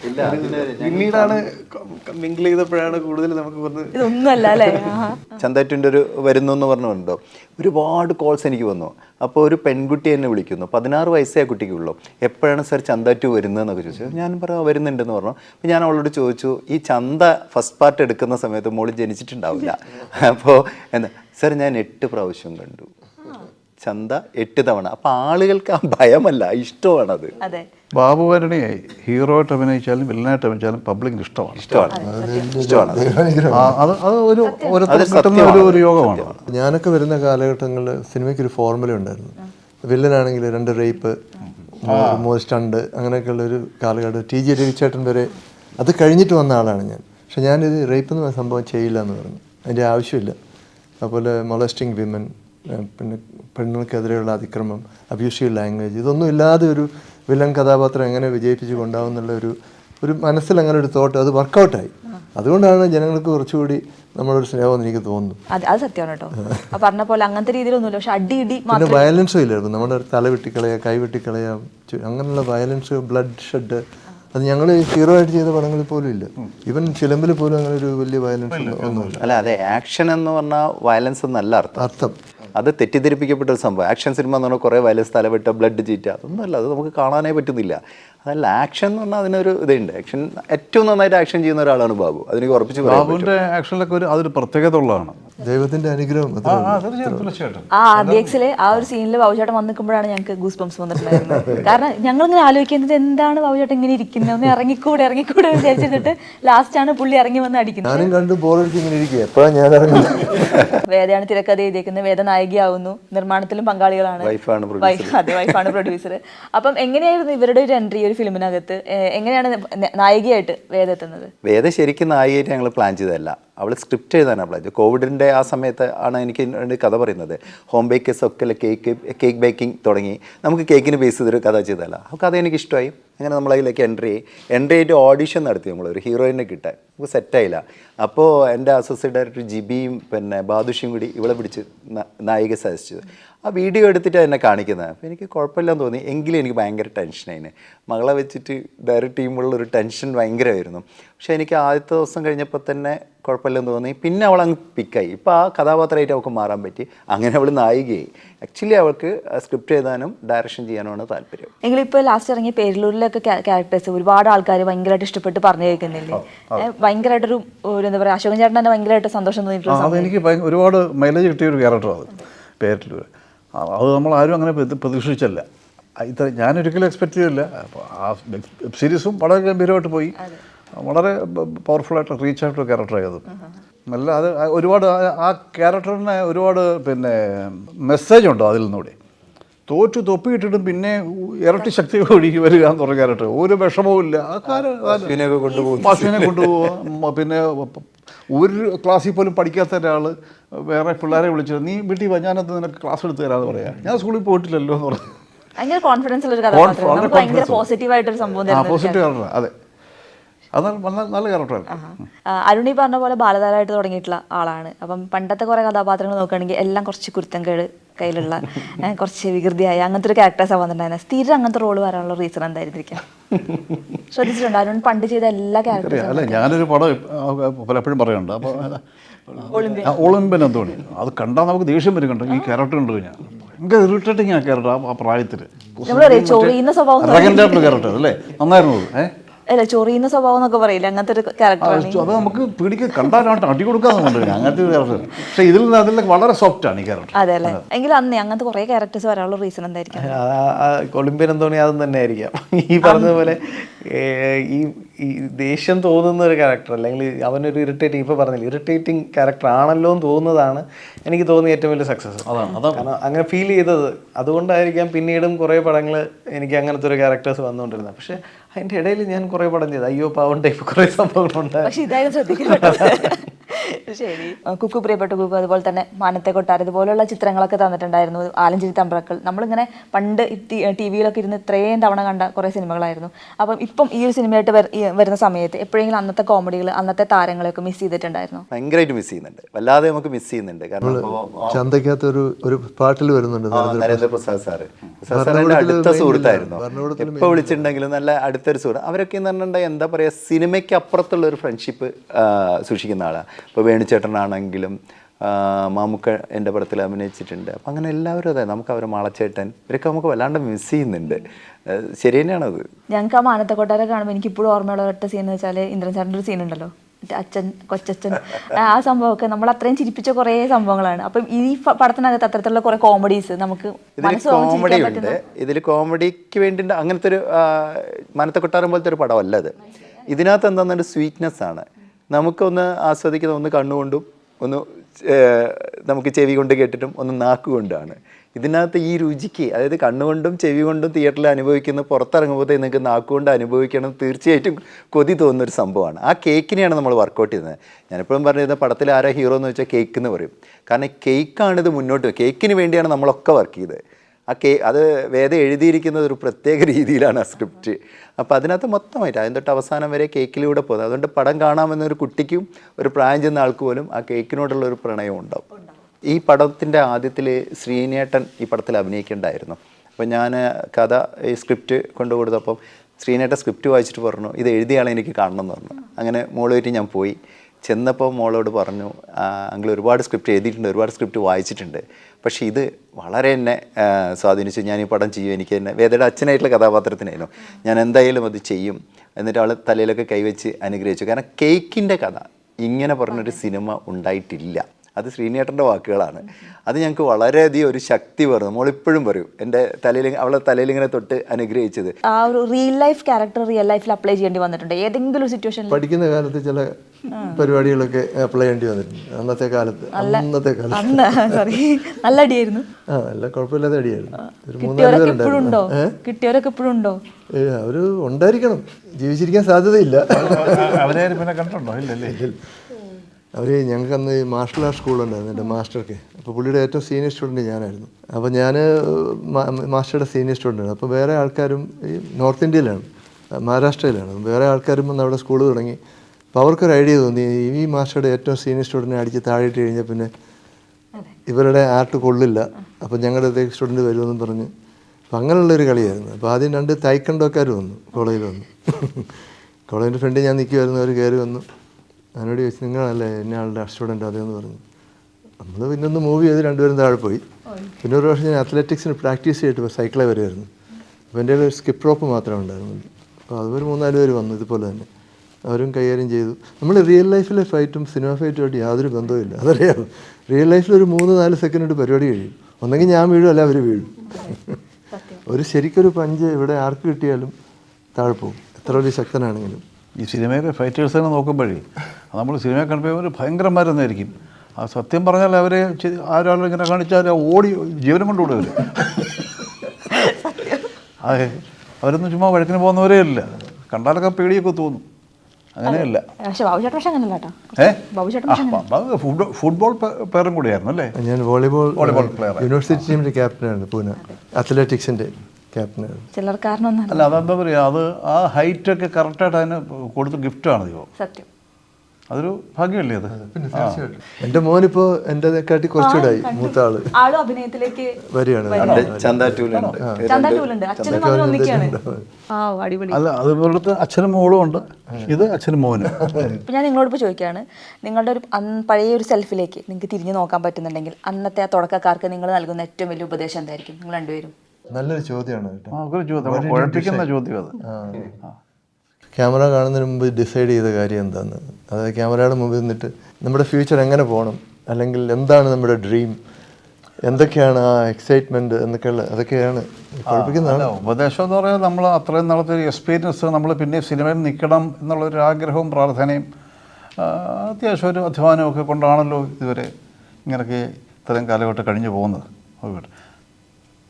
പിന്നീടാണ് മിങ്കിൾ ചെയ്തപ്പോഴാണ് കൂടുതൽ നമുക്ക് വന്ന് ഇതൊന്നും അല്ല. ഒരു വരുന്നു എന്ന് പറഞ്ഞുണ്ടോ ഒരുപാട് കോൾസ് എനിക്ക് വന്നു. അപ്പോൾ ഒരു പെൺകുട്ടി എന്നെ വിളിക്കുന്നു. പതിനാറ് വയസ്സേ ആ കുട്ടിക്കുള്ളൂ. എപ്പോഴാണ് സർ ചന്താറ്റു വരുന്നതെന്നൊക്കെ ചോദിച്ചു. ഞാൻ പറയാം വരുന്നുണ്ടെന്ന് പറഞ്ഞു. അപ്പോൾ ഞാൻ അവളോട് ചോദിച്ചു ഈ ചന്ത ഫസ്റ്റ് പാർട്ട് എടുക്കുന്ന സമയത്ത് മോൾ ജനിച്ചിട്ടുണ്ടാവില്ല? അപ്പോൾ എന്താ? സാർ ഞാൻ എട്ട് പ്രാവശ്യം കണ്ടു. ചന്ത എട്ട് തവണ. അപ്പോൾ ആളുകൾക്ക് ആ ഭയമല്ല ഇഷ്ടമാണത്. അതെ. ബാബു ഭരണിയായി. ഹീറോ ആയിട്ട് അഭിനയിച്ചാലും വില്ലനായിട്ട് അഭിനയിച്ചാലും പബ്ലിക്കിന് ഇഷ്ടമാണ്. ഇഷ്ടമാണ്. ഇഷ്ടമാണ്. അത് അത് ഒരു കിട്ടുന്ന ഒരു ഒരു യോഗമാണ്. ഞാനൊക്കെ വരുന്ന കാലഘട്ടങ്ങളിൽ സിനിമയ്ക്ക് ഒരു ഫോർമുല ഉണ്ടായിരുന്നു. വില്ലനാണെങ്കിൽ രണ്ട് റേപ്പ് മൂന്ന് സ്റ്റണ്ട് അങ്ങനെയൊക്കെയുള്ള ഒരു കാലഘട്ടം. ടി ജി രവിചേട്ടൻ വരെ അത് കഴിഞ്ഞിട്ട് വന്ന ആളാണ് ഞാൻ. പക്ഷെ ഞാനിത് റേപ്പ് എന്ന് സംഭവം ചെയ്യില്ല എന്ന് പറഞ്ഞു. അതിന്റെ ആവശ്യമില്ല. അതുപോലെ മൊളസ്റ്റിംഗ് വിമൻ പിന്നെ പെണ്ണുങ്ങൾക്കെതിരെയുള്ള അതിക്രമം അബ്യൂസീവ് ലാംഗ്വേജ് ഇതൊന്നും ഇല്ലാതെ ഒരു വില്ലൻ കഥാപാത്രം എങ്ങനെ വിജയിപ്പിച്ചു കൊണ്ടാവും എന്നുള്ള ഒരു ഒരു മനസ്സിൽ അങ്ങനെ ഒരു തോട്ട് അത് വർക്കൗട്ടായി അതുകൊണ്ടാണ് ജനങ്ങൾക്ക് കുറച്ചുകൂടി നമ്മളൊരു സ്നേഹമെന്ന് എനിക്ക് തോന്നുന്നു. അത് അത് സത്യമാണ് കേട്ടോ. ആ പറഞ്ഞ പോലെ അങ്ങനത്തെ രീതിയിലൊന്നുമില്ല. പക്ഷെ അടി ഇടി പിന്നെ വയലൻസും ഇല്ലായിരുന്നു. നമ്മുടെ തല വെട്ടിക്കളയാം കൈ വെട്ടിക്കളയാം അങ്ങനെയുള്ള വയലൻസ് ബ്ലഡ് ഷെഡ് അത് ഞങ്ങൾ ഹീറോ ആയിട്ട് ചെയ്ത പടങ്ങളിൽ പോലും ഇല്ല. ഇവൻ ചിലമ്പിൽ പോലും അങ്ങനെ ഒരു വലിയ വയലൻസ് ഒന്നുമില്ല. അല്ല അതെ ആക്ഷൻ എന്ന് പറഞ്ഞാൽ വയലൻസ് എന്നല്ല അർത്ഥം. അർത്ഥം. അത് തെറ്റിദ്ധരിപ്പിക്കപ്പെട്ട ഒരു സംഭവം. ആക്ഷൻ സിനിമ എന്ന് പറഞ്ഞാൽ കുറേ വയലൻസ് തലവിട്ട ബ്ലഡ് ചീറ്റ അതൊന്നുമല്ല അത് നമുക്ക് കാണാനേ പറ്റുന്നില്ല. അതല്ല ആക്ഷൻ എന്ന് പറഞ്ഞാൽ അതിനൊരു ഇതുണ്ട്. ആക്ഷൻ ഏറ്റവും നന്നായിട്ട് ആക്ഷൻ ചെയ്യുന്ന ഒരാളാണ് ബാബു. അതിനെ ഉറപ്പിച്ച് ബാബുവിന്റെ ആക്ഷനിലൊക്കെ ഒരു അതൊരു പ്രത്യേകത ഉള്ളതാണ് ദൈവത്തിന്റെ അനുഗ്രഹം ആ ഉള്ളൂ. ആ, ഒരു സീനിൽ ബാബുചേട്ടൻ വന്ന് നിൽക്കുമ്പോഴാണ് ഞങ്ങൾക്ക് ഗൂസ് ബംസ് വന്നിട്ടുണ്ടായിരുന്നത്. കാരണം ഞങ്ങൾ ഇങ്ങനെ ആലോചിക്കുന്നത് എന്താണ് ബാബുചേട്ടൻ ഇങ്ങനെ ഇരിക്കുന്നത് ഒന്ന് ഇറങ്ങിക്കൂടെ ഇറങ്ങിക്കൂടെ എന്ന് വിചാരിച്ചിട്ട് ലാസ്റ്റ് ആണ് പുള്ളി ഇറങ്ങി വന്ന് അടിക്കുന്നത്. ഞാനും കണ്ട് ബോറടിച്ച് ഇങ്ങനെ ഇരിക്കുക എപ്പോഴാണ് ഞാൻ വേദയാണ് തിരക്കഥ എഴുതിയേക്കുന്നത്. വേദ നായികയാവുന്നു. നിർമ്മാണത്തിലും പങ്കാളികളാണ്. വൈഫാണ് അതെ വൈഫാണ് പ്രൊഡ്യൂസർ അപ്പം എങ്ങനെയായിരുന്നു ഇവരുടെ ഒരു എൻട്രി ഒരു ഫിലിമിനകത്ത് എങ്ങനെയാണ് നായികയായിട്ട് വേദ എത്തുന്നത്? വേദ ശരിക്കും നായികയായിട്ട് ഞങ്ങൾ പ്ലാൻ ചെയ്തതല്ല. അവൾ സ്ക്രിപ്റ്റ് എഴുതാനാണ് പ്ലാൻ ചെയ്തത്. കോവിഡിന്റെ ആ സമയത്ത് ആണ് എനിക്ക് കഥ പറയുന്നത്. ഹോം ബേക്കേഴ്സ് ഒക്കെ കേക്ക് കേക്ക് ബേക്കിംഗ് തുടങ്ങി. നമുക്ക് കേക്കിന് ബേസ് ചെയ്തൊരു കഥ ചെയ്തതല്ല. ആ കഥ എനിക്ക് ഇഷ്ടമായി അങ്ങനെ നമ്മളതിലേക്ക് എൻട്രി ചെയ്യും എൻട്രി ആയിട്ട് ഓഡിഷൻ നടത്തി നമ്മൾ ഒരു ഹീറോയിനെ കിട്ടാൻ. നമുക്ക് സെറ്റായില്ല അപ്പോൾ എന്റെ അസോസിയേറ്റ് ഡയറക്ടർ ജിബിയും പിന്നെ ബാദുഷിയും കൂടി ഇവളെ പിടിച്ച് നായിക സജസ്റ്റ് ആ വീഡിയോ എടുത്തിട്ട് എന്നെ കാണിക്കുന്നത് അപ്പോൾ എനിക്ക് കുഴപ്പമില്ലെന്ന് തോന്നി. എങ്കിലും എനിക്ക് ഭയങ്കര ടെൻഷനായിന് മകളെ വെച്ചിട്ട് ഡയറക്റ്റ് ചെയ്യുമ്പോഴുള്ള ഒരു ടെൻഷൻ ഭയങ്കരമായിരുന്നു. പക്ഷേ എനിക്ക് ആദ്യത്തെ ദിവസം കഴിഞ്ഞപ്പോൾ തന്നെ കുഴപ്പമില്ലെന്ന് തോന്നി. പിന്നെ അവൾ അങ്ങ് പിക്കായി ഇപ്പോൾ ആ കഥാപാത്രമായിട്ട് അവൾക്ക് മാറാൻ പറ്റി. അങ്ങനെ അവൾ നായികയായി. ആക്ച്വലി അവൾക്ക് സ്ക്രിപ്റ്റ് എഴുതാനും ഡയറക്ഷൻ ചെയ്യാനുമാണ് താല്പര്യം. എങ്കിലും ഇപ്പോൾ ലാസ്റ്റ് ഇറങ്ങിയ പേരിലൂരിലൊക്കെ ക്യാരക്ടേഴ്സ് ഒരുപാട് ആൾക്കാർ ഭയങ്കരമായിട്ട് ഇഷ്ടപ്പെട്ട് പറഞ്ഞു കേൾക്കുന്നില്ലേ? ഭയങ്കരമായിട്ടൊരു ഒരു എന്താ പറയുക അശോകൻ ചേട്ടൻ തന്നെ ഭയങ്കരമായിട്ട് സന്തോഷം തോന്നിയിട്ടുള്ള എനിക്ക് ഒരുപാട് മൈലേജ് കിട്ടിയ ഒരു ക്യാരക്ടറാണ് അത് പേരിലൂർ അത് നമ്മൾ ആരും അങ്ങനെ പ്രതി- പ്രതീക്ഷിച്ചല്ല. ഇത്ര ഞാനൊരിക്കലും എക്സ്പെക്ട് ചെയ്തില്ല. അപ്പോൾ ആ വെബ് സീരീസും വളരെ ഗംഭീരമായിട്ട് പോയി. വളരെ പവർഫുള്ളായിട്ട് റീച്ച് ആയിട്ടൊരു ക്യാരക്ടറായത് നല്ല അത് ഒരുപാട് ആ- ക്യാരക്ടറിനെ ഒരുപാട് പിന്നെ മെസ്സേജ് ഉണ്ടോ അതിൽ നിന്നുകൂടി തോറ്റു തൊപ്പിയിട്ടിട്ടും പിന്നെ ഇരട്ടി ശക്തി കൂടി വരിക എന്ന് പറഞ്ഞ ക്യാരക്ടർ ഒരു വിഷമവും ഇല്ല. ആ പശുവിനെയൊക്കെ കൊണ്ടുപോകും. പശുവിനെ കൊണ്ടുപോകുക പിന്നെ ഒരു ക്ലാസ്സിൽ പോലും പഠിക്കാത്ത ഒരാൾ വേറെ പിള്ളേരെ വിളിച്ചു നീ വീട്ടിൽ ഞാനത് നിനക്ക് ക്ലാസ് എടുത്ത് തരാമെന്ന് പറയാം. ഞാൻ സ്കൂളിൽ പോയിട്ടില്ലല്ലോ എന്ന് പറഞ്ഞു. ഭയങ്കര കോൺഫിഡൻസ് ഉള്ള ഒരു കഥ കഥാപാത്രം പോസിറ്റീവ് ആയിട്ടൊരു സംഭവം പോസിറ്റീവ് ക്യാരക്ടർ അതെ. അത് നല്ല- ക്യാരക്ടറായിരുന്നു അരുണി പറഞ്ഞ പോലെ ബാലതാരമായിട്ട് തുടങ്ങിയിട്ടുള്ള ആളാണ്. അപ്പം പണ്ടത്തെ കുറെ കഥാപാത്രങ്ങൾ നോക്കുകയാണെങ്കിൽ എല്ലാം കുറച്ച് കുരുത്തം കേട് കയ്യിലുള്ള കുറച്ച് വികൃതിയായ അങ്ങനത്തെ ഒരു ക്യാരക്ടേഴ്സാണ് വന്നിട്ടുണ്ടായിരുന്നത് സ്ഥിരം അങ്ങനത്തെ റോൾ വരാനുള്ള റീസൺ എന്തായിരുന്നിരിക്കാം ശ്രദ്ധിച്ചിട്ടുണ്ട്? അരുൺ പണ്ട് ചെയ്ത എല്ലാ ക്യാരക്ടേഴ്സും അല്ല ഞാനൊരു പടം പലപ്പോഴും പറയുന്നുണ്ട്. അപ്പോൾ എന്തോണി? അത് കണ്ടാൽ നമുക്ക് ദേഷ്യം വരും കണ്ടോ? ഈ ക്യാരക്ടർ കണ്ടു കഴിഞ്ഞാൽ ഭയങ്കര ഇറിറ്റേറ്റിംഗ് ആ ക്യാരക്ടർ ആ പ്രായത്തിൽ സ്വഭാവം ക്യാരക്ടർ അല്ലേ? നന്നായിരുന്നു ഏഹ് അല്ല ചൊറിയുന്ന സ്വഭാവം എന്നൊക്കെ പറയില്ല? അങ്ങനത്തെ ഒരു ക്യാരക്ടറാണ് അത് നമുക്ക് പിടിക്ക് കണ്ടാലാണ് അടി കൊടുക്കാന്നുണ്ട് അങ്ങനത്തെ ഒരു ക്യാരക്ടർ പക്ഷേ ഇതിൽ നിന്ന് അതിൽ വളരെ സോഫ്റ്റ് ആണ് ഈ ക്യാരക്ടർ അതെ അല്ലേ? എങ്കിലും അന്ന് അങ്ങനത്തെ കുറെ ക്യാരക്ടേഴ്സ് വരാനുള്ള റീസൺ എന്തായിരിക്കും? ഒളിമ്പ്യൻ എന്തോണി അതും തന്നെ ആയിരിക്കാം ഈ പറഞ്ഞതുപോലെ പോലെ ഈ ഈ ദേഷ്യം തോന്നുന്ന ഒരു ക്യാരക്ടർ അല്ലെങ്കിൽ അവനൊരു ഇറിറ്റേറ്റിംഗ് ഇപ്പോൾ പറഞ്ഞില്ല ഇറിറ്റേറ്റിംഗ് ക്യാരക്ടർ ആണല്ലോ എന്ന് തോന്നുന്നതാണ് എനിക്ക് തോന്നിയ ഏറ്റവും വലിയ സക്സസ് കാരണം അങ്ങനെ ഫീൽ ചെയ്തത്. അതുകൊണ്ടായിരിക്കാം പിന്നീടും കുറേ പടങ്ങൾ എനിക്ക് അങ്ങനത്തെ ഒരു ക്യാരക്ടേഴ്സ് വന്നുകൊണ്ടിരുന്നത്. പക്ഷേ അതിന്റെ ഇടയിൽ ഞാൻ കുറേ പടം ചെയ്തു. അയ്യോ പാവം ടൈപ്പ് കുറേ സംഭവങ്ങളുണ്ട് പക്ഷേ ഇതായാലും ശ്രദ്ധിക്കപ്പെട്ടത് ശരി. കുക്കു പ്രിയപ്പെട്ട കുക്കു അതുപോലെ തന്നെ മാനത്തെ കൊട്ടാരം ഇതുപോലുള്ള ചിത്രങ്ങളൊക്കെ തന്നിട്ടുണ്ടായിരുന്നു ആലഞ്ചേരി തമ്പ്രക്കൾ. നമ്മളിങ്ങനെ പണ്ട് ടി വിയിലൊക്കെ ഇരുന്ന് ഇത്രയും തവണ കണ്ട കുറേ സിനിമകളായിരുന്നു. അപ്പം ഇപ്പം ഈ ഒരു സിനിമയായിട്ട് വരുന്ന സമയത്ത് എപ്പോഴെങ്കിലും അന്നത്തെ കോമഡികൾ അന്നത്തെ താരങ്ങളെയൊക്കെ മിസ് ചെയ്തിട്ടുണ്ടായിരുന്നു? ഭയങ്കരമായിട്ട് മിസ് ചെയ്യുന്നുണ്ട്. വല്ലാതെ നമുക്ക് മിസ് ചെയ്യുന്നുണ്ട്. കാരണം ചന്തയ്ക്കകത്ത് ഒരു ഒരു പാട്ടിൽ വരുന്നുണ്ട് നരേന്ദ്രപ്രസാദ് സാറ്. അടുത്ത സുഹൃത്തായിരുന്നു. എപ്പോൾ വിളിച്ചിട്ടുണ്ടെങ്കിലും നല്ല അടുത്തൊരു സുഹൃത്ത്. അവരൊക്കെ എന്ന് പറഞ്ഞിട്ടുണ്ടെങ്കിൽ എന്താ പറയുക സിനിമയ്ക്ക് അപ്പുറത്തുള്ള ഒരു ഫ്രണ്ട്ഷിപ്പ് സൂക്ഷിക്കുന്ന ആളാണ് ഇപ്പോൾ വേണുചേട്ടനാണെങ്കിലും മാമുക്ക എന്റെ പടത്തിൽ അഭിനയിച്ചിട്ടുണ്ട്. അപ്പം അങ്ങനെ എല്ലാവരും അതെ നമുക്ക് അവരെ മാളച്ചേട്ടൻ ഇവരൊക്കെ നമുക്ക് വല്ലാണ്ട് മിസ് ചെയ്യുന്നുണ്ട്. ശരി തന്നെയാണത്. ഞങ്ങൾക്ക് ആ മാനത്തെ കൊട്ടാരം കാണുമ്പോൾ എനിക്ക് ഇപ്പോഴും ഓർമ്മയുള്ള ഒറ്റ സീൻ എന്ന് വെച്ചാൽ ഇന്ദ്രൻചാറിന്റെ ഒരു സീൻ ഉണ്ടല്ലോ. അച്ഛൻ കൊച്ചച്ഛൻ. ആ സംഭവമൊക്കെ നമ്മൾ അത്രയും ചിരിപ്പിച്ച കുറേ സംഭവങ്ങളാണ്. അപ്പം ഈ പടത്തിനകത്ത് അത്തരത്തിലുള്ള കുറേ കോമഡീസ് നമുക്ക് കോമഡി ഉണ്ട്. ഇതിൽ കോമഡിക്ക് വേണ്ടി അങ്ങനത്തെ ഒരു മനത്തെ കൊട്ടാരം പോലത്തെ ഒരു പടമല്ല അത്. ഇതിനകത്ത് എന്താണെന്നൊരു സ്വീറ്റ്നെസ് ആണ്. നമുക്കൊന്ന് ആസ്വദിക്കുന്ന ഒന്ന് കണ്ണുകൊണ്ടും ഒന്ന് നമുക്ക് ചെവി കൊണ്ട് കേട്ടിട്ടും ഒന്ന് നാക്കുകൊണ്ടാണ്. ഇതിനകത്ത് ഈ രുചിക്ക് അതായത് കണ്ണുകൊണ്ടും ചെവി കൊണ്ടും തിയേറ്ററിൽ അനുഭവിക്കുന്ന പുറത്തിറങ്ങുമ്പോൾ നിങ്ങൾക്ക് നാക്കുകൊണ്ട് അനുഭവിക്കണം തീർച്ചയായിട്ടും കൊതി തോന്നുന്ന ഒരു സംഭവമാണ്. ആ കേക്കിനെയാണ് നമ്മൾ വർക്കൗട്ട് ചെയ്യുന്നത്. ഞാനെപ്പോഴും പറഞ്ഞിരുന്ന പടത്തിൽ ആരാ ഹീറോ എന്ന് വെച്ചാൽ കേക്ക് എന്ന് പറയും. കാരണം കേക്കാണിത് മുന്നോട്ട് കേക്കിന് വേണ്ടിയാണ് നമ്മളൊക്കെ വർക്ക് ചെയ്തത്. ആ കേ അത് വേദ എഴുതിയിരിക്കുന്നത് ഒരു പ്രത്യേക രീതിയിലാണ് ആ സ്ക്രിപ്റ്റ് അപ്പോൾ അതിനകത്ത് മൊത്തമായിട്ട് അതിന്റെ തൊട്ട് അവസാനം വരെ കേക്കിലൂടെ പോകുന്നത്. അതുകൊണ്ട് പടം കാണാമെന്നൊരു കുട്ടിക്കും ഒരു പ്രായം ചെന്ന ആൾക്ക് പോലും ആ കേക്കിനോടുള്ള ഒരു പ്രണയം ഉണ്ടാവും. ഈ പടത്തിന്റെ ആദ്യത്തിൽ ശ്രീനേട്ടൻ ഈ പടത്തിൽ അഭിനയിക്കേണ്ടായിരുന്നു. അപ്പോൾ ഞാൻ കഥ ഈ സ്ക്രിപ്റ്റ് കൊണ്ടു കൊടുത്തപ്പം ശ്രീനേട്ടൻ സ്ക്രിപ്റ്റ് വായിച്ചിട്ട് പറഞ്ഞു ഇത് എഴുതിയാളെ എനിക്ക് കാണണം എന്ന് പറഞ്ഞു. അങ്ങനെ മോളുമായിട്ട് ഞാൻ പോയി. ചെന്നപ്പോൾ മോളോട് പറഞ്ഞു അങ്കിൾ ഒരുപാട് സ്ക്രിപ്റ്റ് എഴുതിയിട്ടുണ്ട് ഒരുപാട് സ്ക്രിപ്റ്റ് വായിച്ചിട്ടുണ്ട്. പക്ഷേ ഇത് വളരെ എന്നെ സ്വാധീനിച്ചു. ഞാൻ ഈ പടം ചെയ്യും എനിക്ക് തന്നെ വേദയുടെ അച്ഛനായിട്ടുള്ള കഥാപാത്രത്തിനായിരുന്നു. ഞാൻ എന്തായാലും അത് ചെയ്യും. എന്നിട്ട് അവൾ തലയിലൊക്കെ കൈവച്ച് അനുഗ്രഹിച്ചു. കാരണം കേക്കിന്റെ കഥ ഇങ്ങനെ പറഞ്ഞൊരു സിനിമ ഉണ്ടായിട്ടില്ല. അത് ശ്രീനേട്ടന്റെ വാക്കുകളാണ്. അത് ഞങ്ങൾക്ക് വളരെയധികം ഒരു ശക്തി പറഞ്ഞു മോളിപ്പോഴും പറയും എന്റെ തലയിൽ അവളെ തലയിൽ ഇങ്ങനെ തൊട്ട് അനുഗ്രഹിച്ചത്. ആ ഒരു റിയൽ ലൈഫ് ക്യാരക്ടർ റിയൽ ലൈഫിൽ അപ്ലൈ ചെയ്യേണ്ടി വന്നിട്ടുണ്ട്. ഏതെങ്കിലും ഒരു സിറ്റുവേഷനിൽ പഠിക്കുന്ന കാലത്ത് ചില പരിപാടികളൊക്കെ അപ്ലൈ ചെയ്യേണ്ടി വന്നിട്ടുണ്ട്. അന്നത്തെ കാലത്ത് അന്നത്തെ കാലത്ത്. അന്ന് സോറി നല്ല അടിയായിരുന്നു. ആ നല്ല കുഴപ്പമില്ലാത്ത അടിയായിരുന്നു. ഒരു മൂന്നാൽ കിട്ടിയവരൊക്കെ ഇപ്പോഴും ഉണ്ടോ പേരുണ്ടായിരുന്നു കിട്ടിയവരൊക്കെ ഇപ്പോഴും ഉണ്ടോ ഏ, അവർ ഉണ്ടായിരിക്കണം. ജീവിച്ചിരിക്കാൻ സാധ്യതയില്ല. അവരെ പിന്നെ കണ്ടുണ്ടോ ഇല്ലല്ലേ? അവർ ഞങ്ങൾക്ക് അന്ന് ഈ മാർഷൽ ആർട്ട് സ്കൂളുണ്ടായിരുന്നു എന്റെ മാസ്റ്റർക്ക് അപ്പോൾ പുള്ളിയുടെ ഏറ്റവും സീനിയർ സ്റ്റുഡന്റ് ഞാനായിരുന്നു. അപ്പോൾ ഞാൻ മാസ്റ്ററുടെ സീനിയർ സ്റ്റുഡന്റാണ് അപ്പോൾ വേറെ ആൾക്കാരും ഈ നോർത്ത് ഇന്ത്യയിലാണ് മഹാരാഷ്ട്രയിലാണ്. വേറെ ആൾക്കാരും വന്ന് അവിടെ സ്കൂൾ തുടങ്ങി. അപ്പോൾ അവർക്കൊരു ഐഡിയ തോന്നി ഈ മാസ്റ്ററുടെ ഏറ്റവും സീനിയർ സ്റ്റുഡന്റിനെ അടിച്ച് താഴെയിട്ട് കഴിഞ്ഞാൽ പിന്നെ ഇവരുടെ ആർട്ട് കൊള്ളില്ല. അപ്പോൾ ഞങ്ങളുടെ സ്റ്റുഡന്റ് വരുമെന്നും പറഞ്ഞ്. അപ്പം അങ്ങനെയുള്ളൊരു കളിയായിരുന്നു. അപ്പോൾ ആദ്യം രണ്ട് തൈക്കണ്ടോക്കാർ വന്നു കോളേജിൽ വന്നു. കോളേജിന്റെ ഫ്രണ്ട് ഞാൻ നിൽക്കുമായിരുന്നു അവർ കയറി വന്നു. അതിനോട് ചോദിച്ചു നിങ്ങളല്ലേ എന്നെ ആളുടെ സ്റ്റുഡന്റ് അതെന്ന് പറഞ്ഞു. നമ്മൾ പിന്നെ ഒന്ന് മൂവ് ചെയ്ത് രണ്ടുപേരും താഴെ പോയി. പിന്നെ ഒരു പ്രാവശ്യം ഞാൻ അത്ലറ്റിക്സിന് പ്രാക്ടീസ് ചെയ്തിട്ട് സൈക്കിളെ വരുമായിരുന്നു അപ്പോൾ എന്റെ ഒരു സ്കിപ്പ് റോപ്പ് മാത്രമേ ഉണ്ടായിരുന്നുള്ളൂ. അപ്പോൾ അതൊരു മൂന്നാൽ പേര് വന്നു ഇതുപോലെ തന്നെ. അവരും കൈകാര്യം ചെയ്തു. നമ്മൾ റിയൽ ലൈഫിലെ ഫൈറ്റും സിനിമ ഫൈറ്റുമായിട്ട് യാതൊരു ബന്ധവുമില്ല. അതറിയാമോ റിയൽ ലൈഫിൽ ഒരു മൂന്ന് നാല് സെക്കൻഡ് ഇട്ട് പരിപാടി കഴിയും. ഒന്നെങ്കിൽ ഞാൻ വീഴും അല്ല അവർ വീഴും. ഒരു ശരിക്കൊരു പഞ്ച് ഇവിടെ ആർക്ക് കിട്ടിയാലും താഴെ പോകും. എത്ര വലിയ ശക്തനാണെങ്കിലും. ഈ സിനിമയിലെ ഫൈറ്റേഴ്സിനെ നോക്കുമ്പോഴേ നമ്മൾ സിനിമ കാണുമ്പോൾ അവർ ഭയങ്കരന്മാരെന്നായിരിക്കും. ആ സത്യം പറഞ്ഞാൽ അവരെ ആരാളും ഇങ്ങനെ കാണിച്ചാൽ ഓടി ജീവനം കൊണ്ട് വിടും അവർ അതെ. അവരൊന്നും ചുമ്മാ വഴക്കിന് പോകുന്നവരേ ഇല്ല. കണ്ടാലൊക്കെ പേടിയൊക്കെ തോന്നും. അങ്ങനെയല്ല. ഫുട്ബോൾ പ്ലെയറും കൂടിയായിരുന്നു അല്ലേ? ഞാൻ വോളിബോൾ വോളിബോൾ പ്ലെയർ യൂണിവേഴ്സിറ്റി ടീമിന്റെ ക്യാപ്റ്റനായിരുന്നു പൂനെ. അത്ലറ്റിക്സിന്റെ ക്യാപ്റ്റനായിരുന്നു. ചിലർ കാരണം അല്ല അതെന്താ പറയുക അത് ആ ഹൈറ്റ് ഒക്കെ കറക്റ്റായിട്ട് അതിന് കൊടുത്ത ഗിഫ്റ്റാണ് ദൈവം. സത്യം. അതൊരു ഭാഗ്യമല്ലേ അത്? എന്റെ എന്റെ മോനിപ്പോൾ എന്റെക്കാട്ടി കുറച്ചുകൂടായി മൂത്ത ആൾ ആളും അഭിനയത്തിലേക്ക് വരികയാണ്. അല്ല അതുപോലത്തെ അച്ഛനും മോളും ഉണ്ട്. ഇത് അച്ഛനും മോനും. ഇപ്പം ഞാൻ നിങ്ങളോട് ഇപ്പോൾ ചോദിക്കുകയാണ്. നിങ്ങളുടെ ഒരു പഴയ ഒരു സെൽഫിലേക്ക് നിങ്ങൾക്ക് തിരിഞ്ഞു നോക്കാൻ പറ്റുന്നുണ്ടെങ്കിൽ അന്നത്തെ ആ തുടക്കക്കാർക്ക് നിങ്ങൾ നൽകുന്ന ഏറ്റവും വലിയ ഉപദേശം എന്തായിരിക്കും? നിങ്ങൾ രണ്ടുപേരും. നല്ലൊരു ചോദ്യമാണ് കേട്ടോ. കുഴപ്പിക്കുന്ന ചോദ്യം അത്. ക്യാമറ കാണുന്നതിന് മുമ്പ് ഡിസൈഡ് ചെയ്ത കാര്യം എന്താന്ന്. അതായത് ക്യാമറയുടെ മുമ്പിൽ നിന്നിട്ട് നമ്മുടെ ഫ്യൂച്ചർ എങ്ങനെ പോകണം അല്ലെങ്കിൽ എന്താണ് നമ്മുടെ ഡ്രീം എന്തൊക്കെയാണ് ആ എക്സൈറ്റ്മെന്റ് എന്നൊക്കെയുള്ള അതൊക്കെയാണ് കുഴപ്പിക്കുന്നതാണ് ഉപദേശം എന്ന് പറയുന്നത് നമ്മൾ അത്രയും നാളത്തെ ഒരു എക്സ്പീരിയൻസ് നമ്മൾ പിന്നെ സിനിമയിൽ നിൽക്കണം എന്നുള്ളൊരു ആഗ്രഹവും പ്രാർത്ഥനയും അത്യാവശ്യം ഒരു അധ്വാനവും ഒക്കെ കൊണ്ടാണല്ലോ ഇതുവരെ ഇങ്ങനെയൊക്കെ ഇത്രയും കാലഘട്ടം കഴിഞ്ഞു പോകുന്നത്.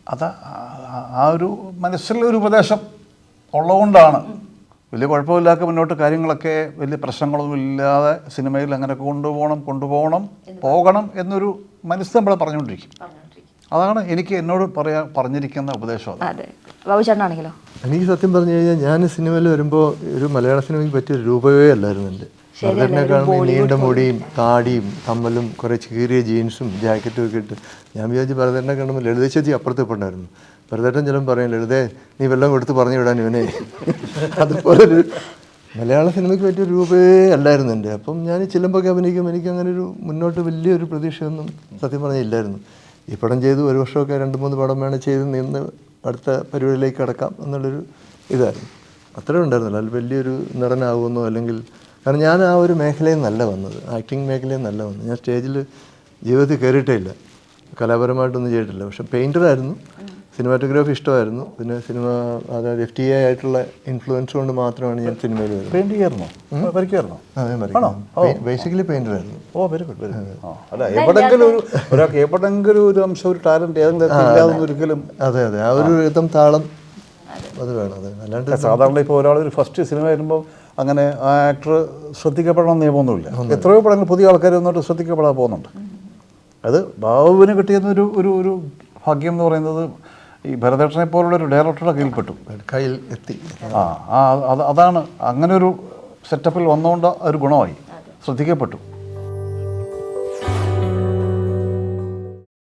അത് ആ- ഒരു മനസ്സിലൊരു ഉപദേശം ഉള്ളതുകൊണ്ടാണ് വലിയ കുഴപ്പമില്ലാത്ത മുന്നോട്ട് കാര്യങ്ങളൊക്കെ വലിയ പ്രശ്നങ്ങളൊന്നും ഇല്ലാതെ സിനിമയിൽ അങ്ങനെ കൊണ്ടുപോകണം കൊണ്ടുപോകണം പോകണം എന്നൊരു മനസ്സ് നമ്മളെ പറഞ്ഞുകൊണ്ടിരിക്കും. അതാണ് എനിക്ക് എന്നോട് പറയാ പറഞ്ഞിരിക്കുന്ന ഉപദേശം അതെ. എനിക്ക് സത്യം പറഞ്ഞു കഴിഞ്ഞാൽ ഞാൻ സിനിമയിൽ വരുമ്പോൾ ഒരു മലയാള സിനിമയ്ക്ക് പറ്റിയ ഒരു രൂപവേ അല്ലായിരുന്നു എന്റെ. കാണുമ്പോൾ നീണ്ട മുടിയും താടിയും തമ്മലും കുറേ കീറിയ ജീൻസും ജാക്കറ്റും ഒക്കെ ഇട്ട് ഞാൻ വിചാരിച്ച് ഭരതേട്ടനെ കണ്ടുമ്പോൾ ലളിത ചേച്ചി അപ്പുറത്ത് ഇപ്പുണ്ടായിരുന്നു ഭരതേട്ടൻ ചിലപ്പോൾ പറയും ലളിതേ നീ വെള്ളം കൊടുത്ത് പറഞ്ഞു വിടാൻ ഇവനെ. അതുപോലെ ഒരു മലയാള സിനിമയ്ക്ക് പറ്റിയ ഒരു രൂപേ അല്ലായിരുന്നു എന്റെ. അപ്പം ഞാൻ ചിലമ്പൊക്കെ അഭിനയിക്കും എനിക്ക് അങ്ങനെ ഒരു മുന്നോട്ട് വലിയൊരു പ്രതീക്ഷയൊന്നും സത്യം പറഞ്ഞില്ലായിരുന്നു ഈ പടം ചെയ്തു ഒരു വർഷമൊക്കെ രണ്ട് മൂന്ന് പടം വേണം ചെയ്ത് നിന്ന് അടുത്ത പരിപാടിയിലേക്ക് കടക്കാം എന്നുള്ളൊരു ഇതായിരുന്നു. അത്രേ ഉണ്ടായിരുന്നില്ല അതിൽ വലിയൊരു നടനാകുമെന്നോ അല്ലെങ്കിൽ കാരണം ഞാൻ ആ ഒരു മേഖലയിൽ നിന്നല്ല വന്നത്. ആക്ടിങ് മേഖലയിൽ നിന്നല്ല വന്നത്. ഞാൻ സ്റ്റേജിൽ ജീവിതത്തിൽ കയറിയിട്ടേ ഇല്ല കലാപരമായിട്ടൊന്നും ചെയ്തിട്ടില്ല. പക്ഷെ പെയിന്ററായിരുന്നു സിനിമാറ്റോഗ്രാഫി ഇഷ്ടമായിരുന്നു. പിന്നെ സിനിമ അതായത് എഫ് ടി എ ആയിട്ടുള്ള ഇൻഫ്ലുവൻസ് കൊണ്ട് മാത്രമാണ് ഞാൻ സിനിമയിൽ വരുന്നത്. പെയിന്റ് ചെയ്യായിരുന്നോ? വരയ്ക്കുമായിരുന്നോ? അതേ പറയും ബേസിക്കലി പെയിന്റർ ആയിരുന്നു. ഓ വെരി ഗുഡ് വെരി ഗുഡ് ആ അല്ല എവിടെങ്കിലും ഒരു ഒരാൾക്ക് എവിടെങ്കിലും ഒരു അംശം ഒരു ടാലന്റ് ഏതെങ്കിലും ഇല്ലാതൊന്നും ഒരിക്കലും അതെ അതെ. ആ ഒരു ഇതം താളം അത് വേണം അതെ അല്ലാണ്ട് സാധാരണ ഇപ്പോൾ ഒരാൾ ഒരു ഫസ്റ്റ് സിനിമ വരുമ്പോൾ അങ്ങനെ ആ ആക്ടർ ശ്രദ്ധിക്കപ്പെടണം എന്ന് നിയമമൊന്നുമില്ല. എത്രയോ പടങ്ങൾ പുതിയ ആൾക്കാർ വന്നിട്ട് ശ്രദ്ധിക്കപ്പെടാൻ പോകുന്നുണ്ട്. അത് ബാബുവിന് കിട്ടിയെന്ന ഒരു ഒരു ഒരു ഭാഗ്യം എന്ന് പറയുന്നത് ഈ ഭരതേഷനെ പോലുള്ള ഒരു ഡയറക്ടറുടെ കയ്യിൽപ്പെട്ടു. കയ്യിൽ എത്തി. ആ ആ അത് അതാണ്. അങ്ങനെ ഒരു സെറ്റപ്പിൽ വന്നുകൊണ്ട് ഒരു ഗുണമായി. ശ്രദ്ധിക്കപ്പെട്ടു.